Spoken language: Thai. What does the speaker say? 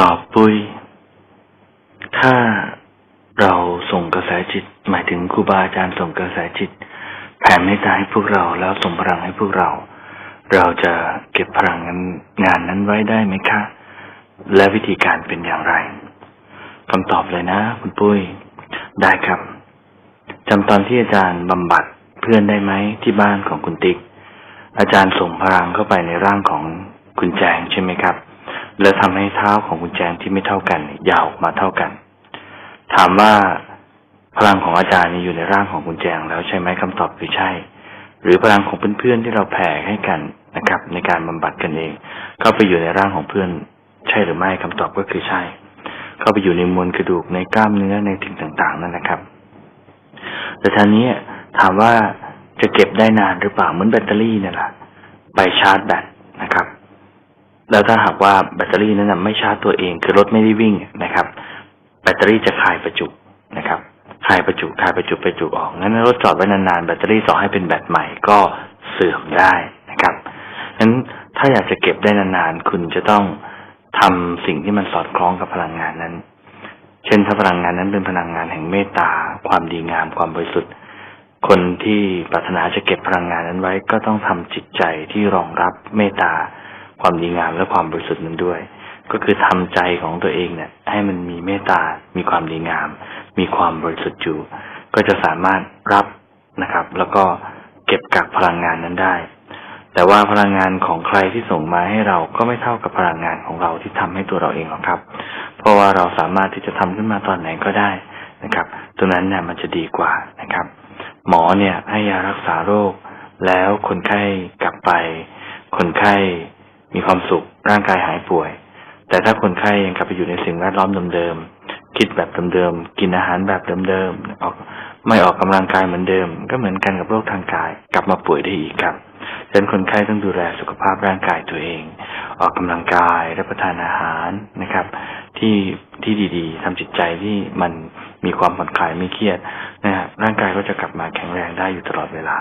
ตอบปุ้ย ถ้าเราส่งกระแสจิต หมายถึงครูบาอาจารย์ส่งกระแสจิต แผ่เมตตาให้พวกเราแล้วส่งพลังให้พวกเรา เราจะเก็บพลังงานงานนั้นไว้ได้ไหมคะ และวิธีการเป็นอย่างไรคำตอบเลยนะ คุณปุ้ย ได้ครับจำตอนที่อาจารย์บำบัดเพื่อนได้ไหมที่บ้านของคุณติ๊กอาจารย์ส่งพลังเข้าไปในร่างของคุณแจงใช่ไหมครับ แล้วทำให้เท้าของคุณแจที่ไม่เท่ากันยาวออกมาเท่ากัน ถามว่าพลังของอาจารย์นี่อยู่ในร่างของคุณแจงแล้วใช่ไหมคำตอบคือใช่ หรือพลังของเพื่อนๆที่เราแผ่ให้กันนะครับ ในการบำบัดกันเองเข้าไปอยู่ในร่างของเพื่อน ใช่หรือไม่คำตอบก็คือใช่ เข้าไปอยู่ในมวลกระดูกในกล้ามเนื้อในสิ่งต่างๆนั่นนะครับ แต่ทีนี้ถามว่าจะเก็บได้นานหรือเปล่าเหมือนแบตเตอรี่เนี่ยแหละไปชาร์จแบตนะครับ แล้วถ้าหากว่าแบตเตอรี่นั้นไม่ชาร์จตัวเอง คือรถไม่ได้วิ่งนะครับ แบตเตอรี่จะคายประจุนะครับคายประจุคายประจุประจุออกงั้นรถจอดไว้นานๆแบตเตอรี่ต่อให้เป็นแบตใหม่ก็เสื่อมได้นะครับงั้นถ้าอยากจะเก็บได้นานๆคุณจะต้องทำสิ่งที่มันสอดคล้องกับพลังงานนั้น เช่นถ้าพลังงานนั้นเป็นพลังงานแห่งเมตตา ความดีงามความบริสุทธิ์ คนที่ปรารถนาจะเก็บพลังงานนั้นไว้ ก็ต้องทำจิตใจที่รองรับเมตตา ความดีงามและความบริสุทธิ์นั้นด้วย ก็คือทำใจของตัวเองเนี่ย ให้มันมีเมตตา มีความดีงาม มีความบริสุทธิ์อยู่ ก็จะสามารถรับนะครับ แล้วก็เก็บกักพลังงานนั้นได้ แต่ว่าพลังงานของใครที่ส่งมาให้เราก็ไม่เท่ากับพลังงานของเราที่ทำให้ตัวเราเองหรอกครับ เพราะว่าเราสามารถที่จะทำขึ้นมาตอนไหนก็ได้นะครับ ตัวนั้นเนี่ยมันจะดีกว่านะครับ หมอเนี่ยให้ยารักษาโรค แล้วคนไข้กลับไป คนไข้ มีความสุขร่างกายหายป่วย แต่ถ้าคนไข้ยังกลับไปอยู่ในสิ่งแวดล้อมเดิมๆคิดแบบเดิมๆกินอาหารแบบเดิมๆออกไม่ออกกำลังกายเหมือนเดิม ก็เหมือนกันกับโรคทางกาย กลับมาป่วยได้อีกครับฉะนั้นคนไข้ต้องดูแลสุขภาพร่างกายตัวเอง ออกกำลังกายรับประทานอาหารนะครับ ที่ที่ดีๆทำจิตใจที่มันมีความผ่อนคลายไม่เครียดนะครับร่างกายก็จะกลับมาแข็งแรงได้อยู่ตลอดเวลา